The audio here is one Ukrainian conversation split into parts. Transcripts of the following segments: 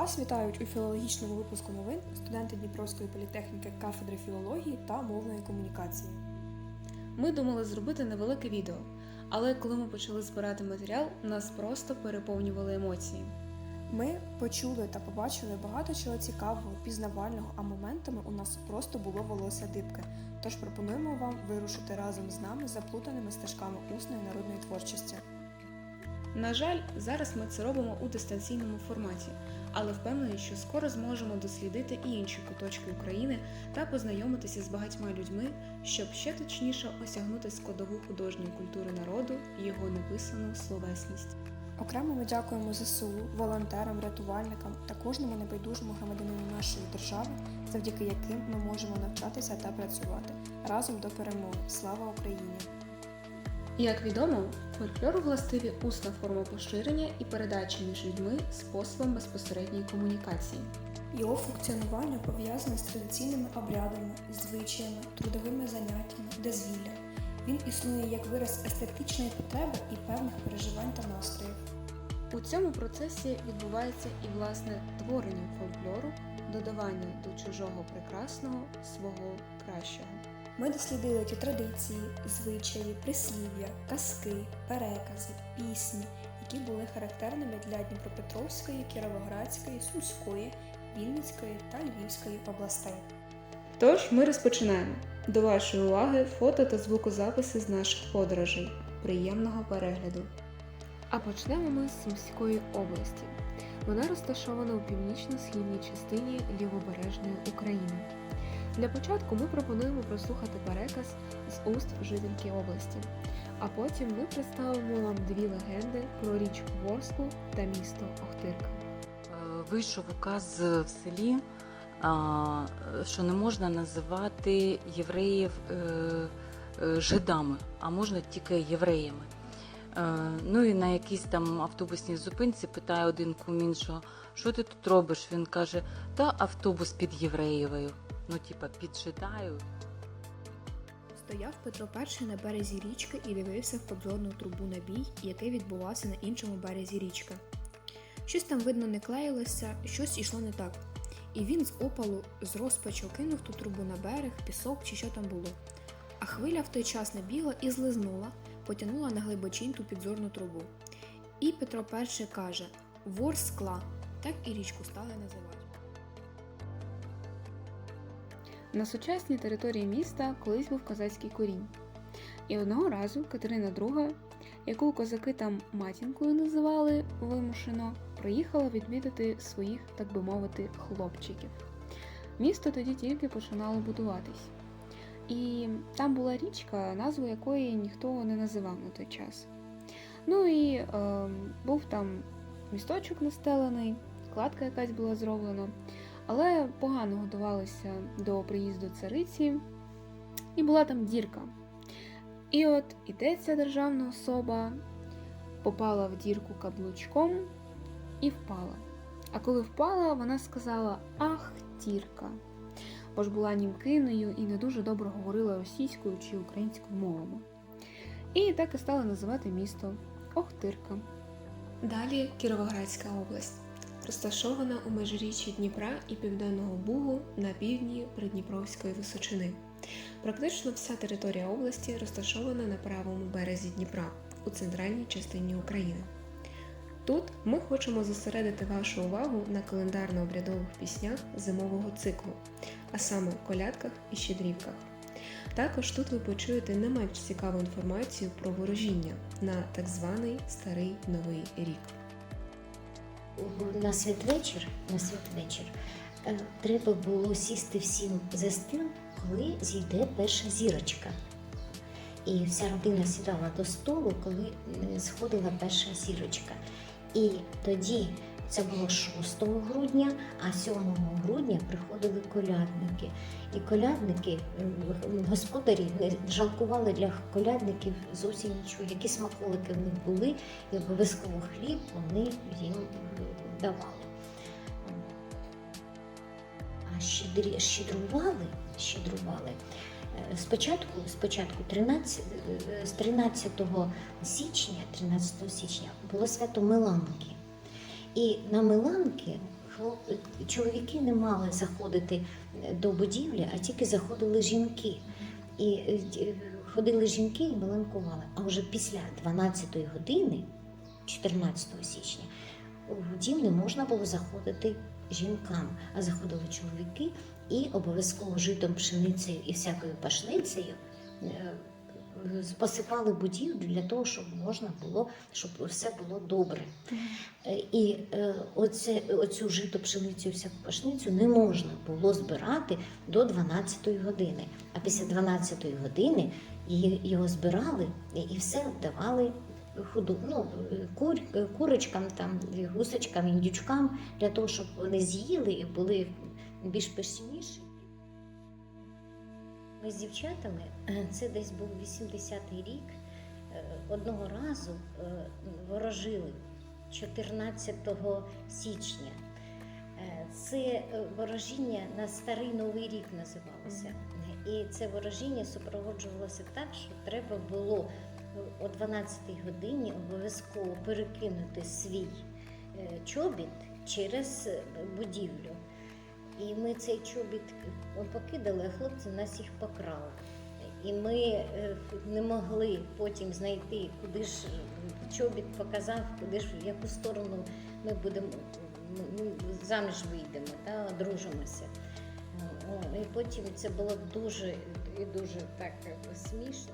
Вас вітають у філологічному випуску новин студенти Дніпровської політехніки кафедри філології та мовної комунікації. Ми думали зробити невелике відео, але коли ми почали збирати матеріал, нас просто переповнювали емоції. Ми почули та побачили багато чого цікавого, пізнавального, а моментами у нас просто було волосся дибки. Тож пропонуємо вам вирушити разом з нами заплутаними стежками усної народної творчості. На жаль, зараз ми це робимо у дистанційному форматі, але впевнені, що скоро зможемо дослідити і інші куточки України та познайомитися з багатьма людьми, щоб ще точніше осягнути складову художньої культури народу і його написану словесність. Окремо ми дякуємо ЗСУ, волонтерам, рятувальникам та кожному небайдужому громадянину нашої держави, завдяки яким ми можемо навчатися та працювати разом до перемоги. Слава Україні! Як відомо, фольклору властиві усна форма поширення і передачі між людьми способом безпосередньої комунікації. Його функціонування пов'язане з традиційними обрядами, звичаями, трудовими заняттями, дозвіллям. Він існує як вираз естетичної потреби і певних переживань та настроїв. У цьому процесі відбувається і власне творення фольклору, додавання до чужого прекрасного свого кращого. Ми дослідили ті традиції, звичаї, прислів'я, казки, перекази, пісні, які були характерними для Дніпропетровської, Кіровоградської, Сумської, Вінницької та Львівської областей. Тож ми розпочинаємо. До вашої уваги фото та звукозаписи з наших подорожей. Приємного перегляду! А почнемо ми з Сумської області. Вона розташована у північно-східній частині лівобережної України. Для початку ми пропонуємо прослухати переказ з уст жительки області, а потім ми представимо вам дві легенди про річку Ворску та місто Охтирка. Е, Вийшов указ в селі, що не можна називати євреїв е, е, жидами, а можна тільки євреями. Е, Ну і на якійсь там автобусній зупинці питає один кум іншого, що ти тут робиш? Він каже, та автобус під євреєвою. Ну, типа, піджидаю. Стояв Петро І на березі річки і дивився в подзорну трубу на бій, який відбувався на іншому березі річки. Щось там, видно, не клеїлося, щось йшло не так. І він з опалу з розпачу кинув ту трубу на берег, пісок чи що там було. А хвиля в той час набігла і злизнула, потягнула на глибочинь ту підзорну трубу. І Петро І каже: Вор скла, так і річку стали називати. На сучасній території міста колись був козацький корінь. І одного разу Катерина II, яку козаки там матінкою називали вимушено, приїхала відвідати своїх, так би мовити, хлопчиків. Місто тоді тільки починало будуватись. І там була річка, назву якої ніхто не називав на той час. Ну і е, був там місточок настелений, кладка якась була зроблена але погано готувалися до приїзду цариці, і була там дірка. І от іде ця державна особа, попала в дірку каблучком і впала. А коли впала, вона сказала Ах, дірка! Бо ж була німкиною і не дуже добре говорила російською чи українською мовами. І так і стали називати місто Охтирка. Далі Кіровоградська область розташована у межиріччі Дніпра і Південного Бугу на півдні Придніпровської височини. Практично вся територія області розташована на правому березі Дніпра у центральній частині України. Тут ми хочемо зосередити вашу увагу на календарно-обрядових піснях зимового циклу, а саме колядках і щедрівках. Також тут ви почуєте не менш цікаву інформацію про ворожіння на так званий Старий Новий рік. На святвечір, на святвечір е, треба було сісти всім за стіл, коли зійде перша зірочка. І вся родина сідала до столу, коли сходила перша зірочка. І тоді це було 6 грудня, а 7 грудня приходили колядники. І колядники, господарі не жалкували для колядників зовсім нічого, які смаколики в них були, і обов'язково хліб вони їм давали. А щедрували, щедрували. Е, Спочатку, спочатку 13, е, з 13 січня, 13 січня було свято Миланки. І на Миланки чоловіки не мали заходити до будівлі, а тільки заходили жінки. І е, ходили жінки і баланкували. А вже після 12-ї години, 14 січня, в дім не можна було заходити жінкам, а заходили чоловіки і обов'язково житом, пшеницею і всякою пашницею. Посипали будівлю для того, щоб можна було, щоб все було добре. Е, І е, оце, оцю жито пшеницю всяку пашницю не можна було збирати до 12-ї години. А після 12-ї години його збирали і, все давали худу, ну, кур, курочкам, там, гусочкам, індючкам, для того, щоб вони з'їли і були більш пишніші. Ми з дівчатами, це десь був 80-й рік, е, одного разу е, ворожили 14 січня. Е, Це ворожіння на старий новий рік називалося. І це ворожіння супроводжувалося так, що треба було о 12-й годині обов'язково перекинути свій чобіт через будівлю. І ми цей чобіт покидали, а хлопці нас їх покрали. І ми е, не могли потім знайти, куди ж е, чобіт показав, куди ж в яку сторону ми будемо м, м, заміж вийдемо та одружимося. І потім це було дуже і дуже так смішно.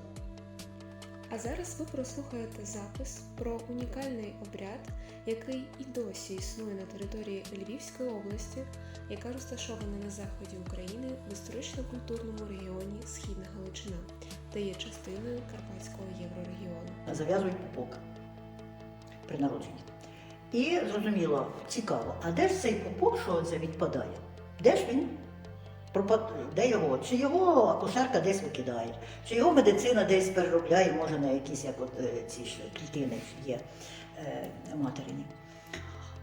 А зараз ви прослухаєте запис про унікальний обряд, який і досі існує на території Львівської області, яка розташована на заході України в історично-культурному регіоні Східна Галичина та є частиною Карпатського єврорегіону. зав'язують пупок при народженні. І зрозуміло, цікаво, а де ж цей пупок, що це відпадає? Де ж він? Де його? Чи його акушерка десь викидає, чи його медицина десь переробляє, може на якісь як от е, ці ж клітини є е, материні.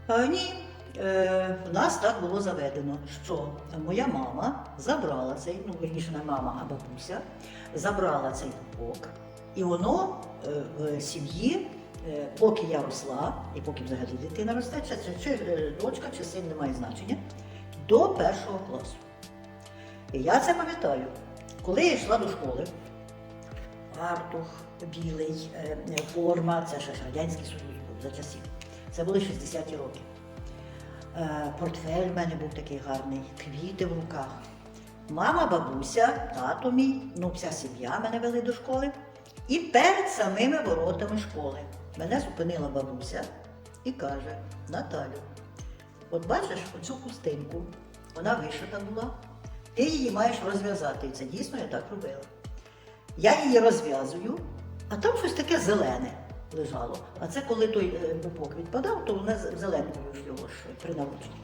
А, ні, е, в нас так було заведено, що моя мама забрала цей, ну вірніше не мама, а бабуся, забрала цей пупок, і воно е, в сім'ї, е, поки я росла, і поки взагалі дитина росте, чи, чи, чи е, дочка, чи син не має значення, до першого класу. І я це пам'ятаю. Коли я йшла до школи, фартух білий, е, форма, це ще Радянський Союз був за часів. Це були 60-ті роки. Е, Портфель в мене був такий гарний, квіти в руках. Мама, бабуся, тато мій, ну вся сім'я мене вели до школи. І перед самими воротами школи мене зупинила бабуся і каже: Наталю, от бачиш оцю хустинку, вона вишита була, ти її маєш розв'язати. І це дійсно я так робила. Я її розв'язую, а там щось таке зелене лежало. А це коли той е, пупок відпадав, то вона з- зеленкою його при народженні.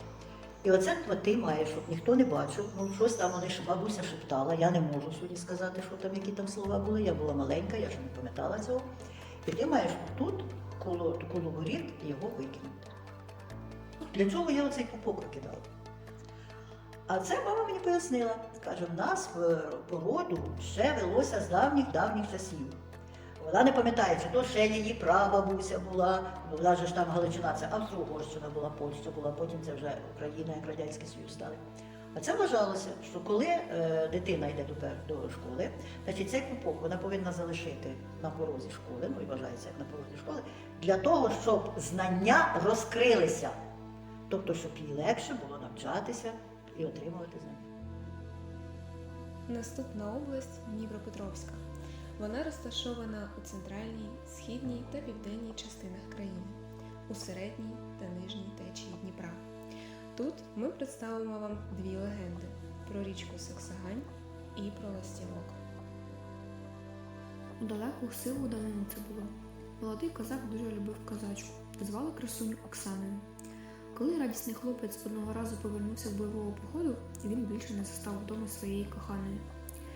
І оце ти маєш, щоб ніхто не бачив. Ну, щось там вони бабуся шептала. Я не можу сьогодні сказати, що там, які там слова були. Я була маленька, я ж не пам'ятала цього. І ти маєш тут, коло, коло воріт, його викинути. Для чого я оцей пупок викидала? А це мама мені пояснила. Каже, в нас в породу ще велося з давніх-давніх часів. Вона не пам'ятає, чи то ще її прабабуся була, вона ж там Галичина, це Австро-Угорщина була, Польща була, потім це вже Україна, як Радянський Союз стали. А це вважалося, що коли е, дитина йде до, до школи, значить цей пупок вона повинна залишити на порозі школи, ну і вважається як на порозі школи, для того, щоб знання розкрилися. Тобто, щоб їй легше було навчатися і отримувати знання. Наступна область Дніпропетровська. Вона розташована у центральній, східній та південній частинах країни, у середній та нижній течії Дніпра. Тут ми представимо вам дві легенди про річку Саксагань і про Ластівок. У далеку силу давнину це було. Молодий козак дуже любив козачку, звали красуню Оксаною. Коли радісний хлопець одного разу повернувся з бойового походу, він більше не застав вдома своєї коханої.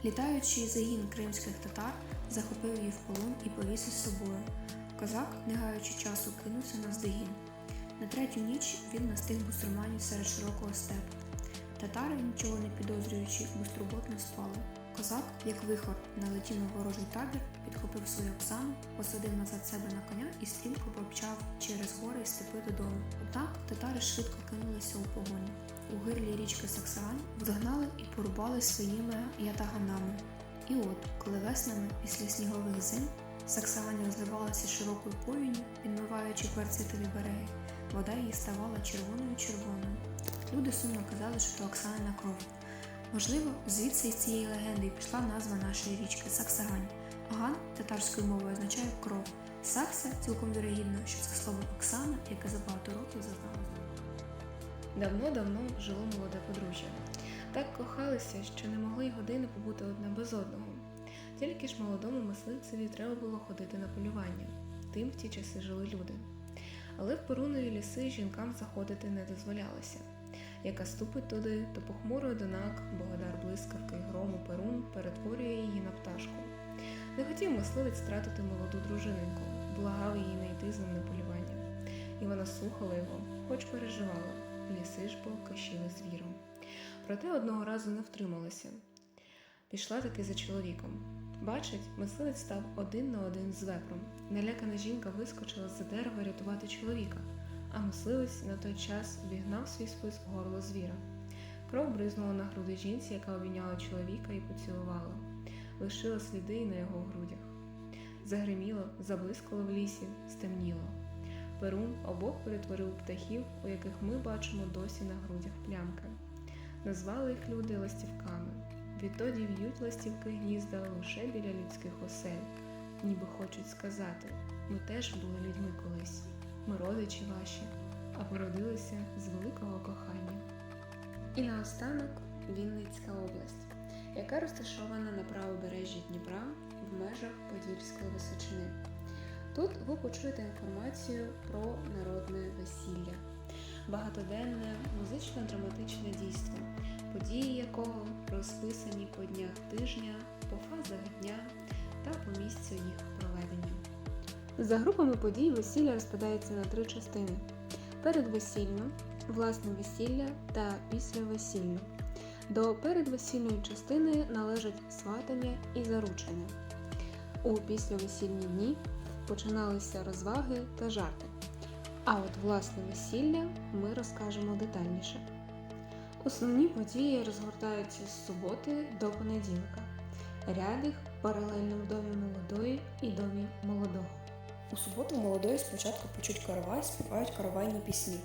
Літаючий загін кримських татар захопив її в полон і повіз із собою. Козак, не гаючи часу, кинувся на здогін. На третю ніч він настиг бусурманів серед широкого степу. Татари, нічого не підозрюючи, безтурботно спали. Козак, як вихор, налетів на ворожий табір, підхопив свою Оксану, посадив назад себе на коня і стрімко помчав через гори і степи додому. Однак татари швидко кинулися у погоню. У гирлі річки Саксагань загнали і порубали своїми ятаганами. І от, коли веснами після снігових зим Саксагань розливалася широкою повінню, підмиваючи кварцитові береги, вода її ставала червоною червоною. Люди сумно казали, що то Оксанина кров. Можливо, звідси із цієї легенди і пішла назва нашої річки Саксагань. Ган татарською мовою означає кров. Сакса цілком вірогідно, що це слово Оксана, яке за багато років зазнало. Давно-давно жило молоде подружжя. Так кохалися, що не могли й години побути одне без одного. Тільки ж молодому мисливцеві треба було ходити на полювання. Тим в ті часи жили люди. Але в порунові ліси жінкам заходити не дозволялося. Яка ступить туди, то похмуро одинак, богодар блискавки, грому перун перетворює її на пташку. Не хотів мисливець втратити молоду дружиненьку, благав її не йти з ним на полювання. І вона слухала його, хоч переживала, ліси ж бо кишіли звіром. Проте одного разу не втрималася. Пішла таки за чоловіком. Бачить, мисливець став один на один з вепром. Налякана жінка вискочила з-за дерева рятувати чоловіка, а мисливець на той час вігнав свій спис в горло звіра. Кров бризнула на груди жінці, яка обійняла чоловіка і поцілувала, лишила сліди на його грудях. Загриміло, заблискало в лісі, стемніло. Перун обох перетворив птахів, у яких ми бачимо досі на грудях плямки. Назвали їх люди ластівками. Відтоді в'ють ластівки гнізда лише біля людських осель, ніби хочуть сказати: ми теж були людьми колись, ми родичі ваші, а породилися з великого кохання. І наостанок Вінницька область, яка розташована на правобережжі Дніпра в межах Подільської Височини. Тут ви почуєте інформацію про народне весілля, багатоденне музично-драматичне дійство, події якого розписані по днях тижня, по фазах дня та по місцю їх проведення. За групами подій весілля розпадається на три частини: передвесільну, власне весілля та післявесільну. До передвесільної частини належать сватання і заручення. У післявесільні дні починалися розваги та жарти. А от власне весілля ми розкажемо детальніше. Основні події розгортаються з суботи до понеділка. Ряд їх паралельно в домі молодої і домі молодого. У суботу молодої спочатку почуть каравай, співають каравайні пісні.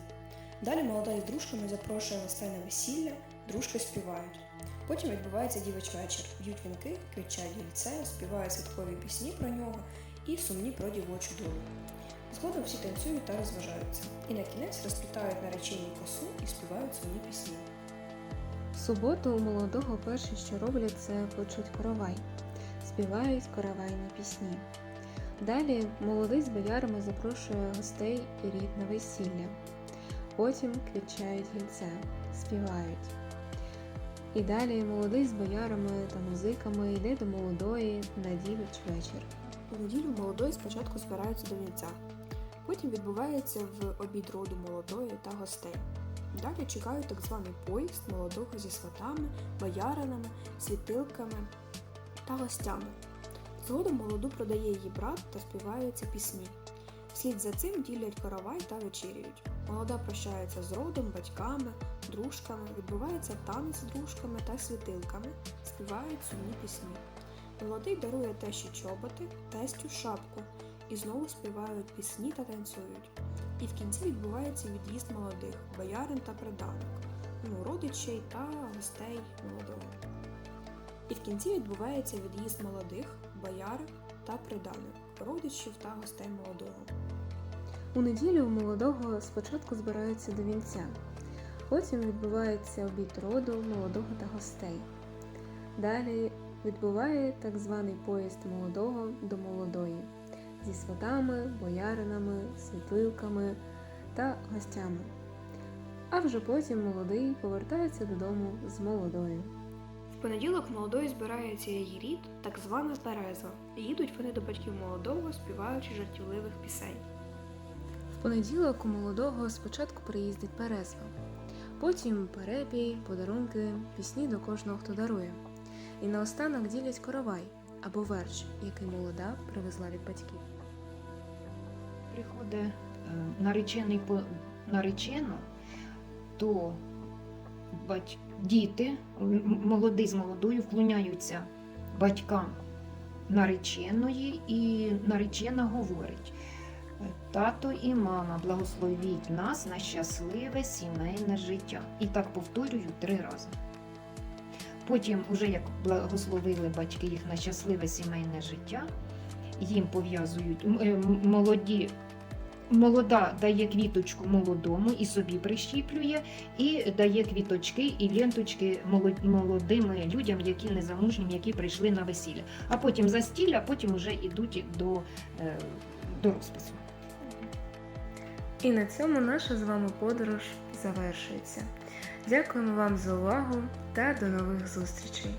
Далі молода із дружками запрошує гостей на весілля, дружки співають. Потім відбувається дівич вечір, б'ють вінки, кричать гільце, співають святкові пісні про нього і сумні про дівочу долю. Згодом всі танцюють та розважаються. І на кінець розплітають наречені косу і співають свої пісні. В суботу у молодого перше, що роблять, це почуть коровай, співають коровайні пісні. Далі молодий з боярами запрошує гостей і рід на весілля. Потім квітчають гільце, співають. І далі молодий з боярами та музиками йде до молодої на дівич вечір. У неділю молодої спочатку збираються до вінця. Потім відбувається в обід роду молодої та гостей. Далі чекають так званий поїзд молодого зі сватами, бояринами, світилками та гостями. Згодом молоду продає її брат та співаються пісні. Вслід за цим ділять каравай та вечеряють. Молода прощається з родом, батьками, дружками, відбувається танець з дружками та світилками, співають сумні пісні. Молодий дарує тещі чоботи, тестю шапку і знову співають пісні та танцюють. І в кінці відбувається від'їзд молодих, боярин та приданок, ну, родичей та гостей молодого. І в кінці відбувається від'їзд молодих, бояр та приданок, родичів та гостей молодого. У неділю у молодого спочатку збираються до вінця, потім відбувається обід роду молодого та гостей. Далі відбуває так званий поїзд молодого до молодої зі сватами, бояринами, світлилками та гостями. А вже потім молодий повертається додому з молодою. В понеділок молодої збирається її рід, так звана Тереза. Їдуть вони до батьків молодого, співаючи жартівливих пісень. В понеділок у молодого спочатку приїздить перезва, потім перепій, подарунки, пісні до кожного, хто дарує. І наостанок ділять коровай або верч, який молода привезла від батьків. приходить е, наречений по наречену, то бать... діти, м- м- з молодою, вклоняються батькам нареченої, і наречена говорить. Тато і мама, благословіть нас на щасливе сімейне життя. І так повторюю три рази. Потім, уже як благословили батьки їх на щасливе сімейне життя, їм пов'язують е, молоді. Молода дає квіточку молодому і собі прищіплює, і дає квіточки і ленточки молодим людям, які незамужнім, які прийшли на весілля. А потім застілля, а потім вже йдуть до, е, до розпису. І на цьому наша з вами подорож завершується. Дякуємо вам за увагу та до нових зустрічей!